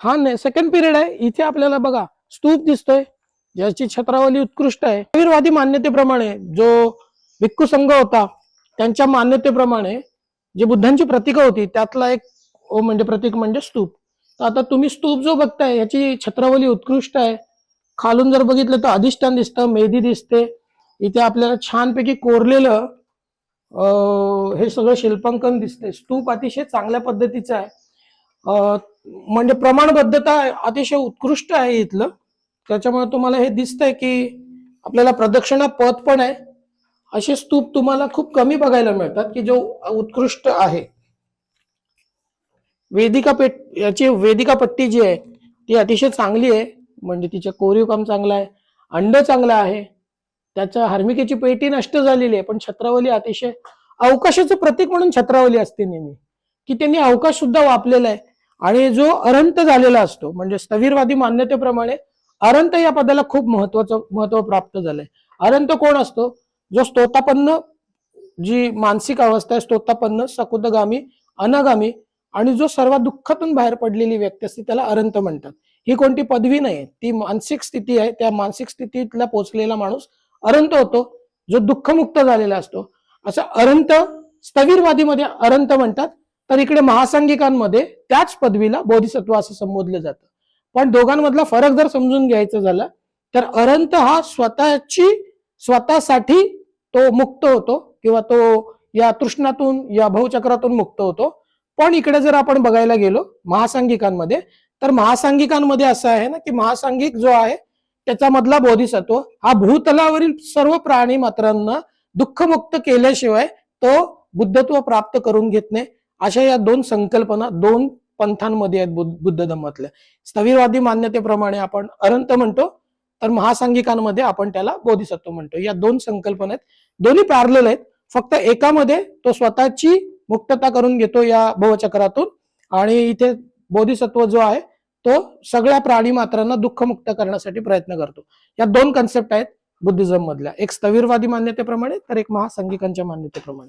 हा नाही second period आहे. इथे आपल्याला बघा स्तूप दिसतोय. ज्याची छत्रावली उत्कृष्ट आहे. वीरवादी मान्यतेप्रमाणे जो भिक्खू संघ होता त्यांच्या मान्यतेप्रमाणे जे बुद्धांची प्रतीक होती त्यातला एक म्हणजे प्रतीक म्हणजे स्तूप. तर आता तुम्ही स्तूप जो बघताय याची छत्रावली उत्कृष्ट आहे. खालून जर बघितलं तर अधिष्ठान दिसतं मेदी दिसते. इथे आपल्याला छानपैकी कोरलेलं हे सगळं शिल्पांकन दिसते स्तूप अतिशय चांगल्या पद्धतीचं आहे. म्हणजे प्रमाणबद्धता अतिशय उत्कृष्ट आहे इथलं. त्याच्यामुळे तुम्हाला हे दिसतंय की आपल्याला प्रदक्षिणा पथ पण आहे. असे स्तूप तुम्हाला खूप कमी बघायला मिळतात की जो उत्कृष्ट आहे. वेदिका पेट याची वेदिका पट्टी जी आहे ती अतिशय चांगली आहे. म्हणजे तिचं कोरीव काम चांगलं आहे. अंड चांगलं आहे. त्याच्या हार्मिकेची पेटी नष्ट झालेली आहे. पण छत्रावली अतिशय अवकाशाचं प्रतीक म्हणून छत्रावली असते नेहमी. की त्यांनी अवकाश सुद्धा वापलेला आहे. आणि जो अरंत झालेला असतो म्हणजे स्थविरवादी मान्यतेप्रमाणे अरंत या पदाला खूप महत्वाचं महत्त्व प्राप्त झालंय. अरंत कोण असतो? जो स्तोतापन्न जी मानसिक अवस्था आहे स्तोतापन्न सकुदगामी अनागामी आणि जो सर्व दुःखातून बाहेर पडलेली व्यक्ती असते त्याला अरंत म्हणतात. ही कोणती पदवी नाही ती मानसिक स्थिती आहे. त्या मानसिक स्थितीतला पोचलेला माणूस अरंत होतो जो दुःखमुक्त झालेला असतो. असं अरंत स्थवीरवादीमध्ये अरंत म्हणतात. तर इकडे महासांगिकांमध्ये त्याच पदवीला बोधिसत्व असं संबोधलं जातं. पण दोघांमधला फरक जर समजून घ्यायचा झाला तर अरंत हा स्वतःची स्वतःसाठी तो मुक्त होतो किंवा तो या तृष्णातून या भवचक्रातून मुक्त होतो. पण इकडे जर आपण बघायला गेलो महासांगिकांमध्ये तर महासांगिकांमध्ये असं आहे ना की महासांगिक जो आहे त्याच्यामधला बोधिसत्व हा भूतलावरील सर्व प्राणी मात्रांना दुःखमुक्त केल्याशिवाय तो बुद्धत्व प्राप्त करून घेत नाही. अशा या दोन संकल्पना दोन पंथांमध्ये आहेत बुद्ध धम्मातल्या. स्थविरवादी मान्यतेप्रमाणे आपण अरंत म्हणतो तर महासांगिकांमध्ये आपण त्याला बोधिसत्व म्हणतो. या दोन संकल्पना आहेत. दोन्ही पॅरल आहेत. फक्त एकामध्ये तो स्वतःची मुक्तता करून घेतो या भवचक्रातून. आणि इथे बोधिसत्व जो आहे तो सगळ्या प्राणी मात्रांना दुःखमुक्त करण्यासाठी प्रयत्न करतो. या दोन कन्सेप्ट आहेत बुद्धिझम मधल्या एक स्थविरवादी मान्यतेप्रमाणे तर एक महासंगिकांच्या मान्यतेप्रमाणे.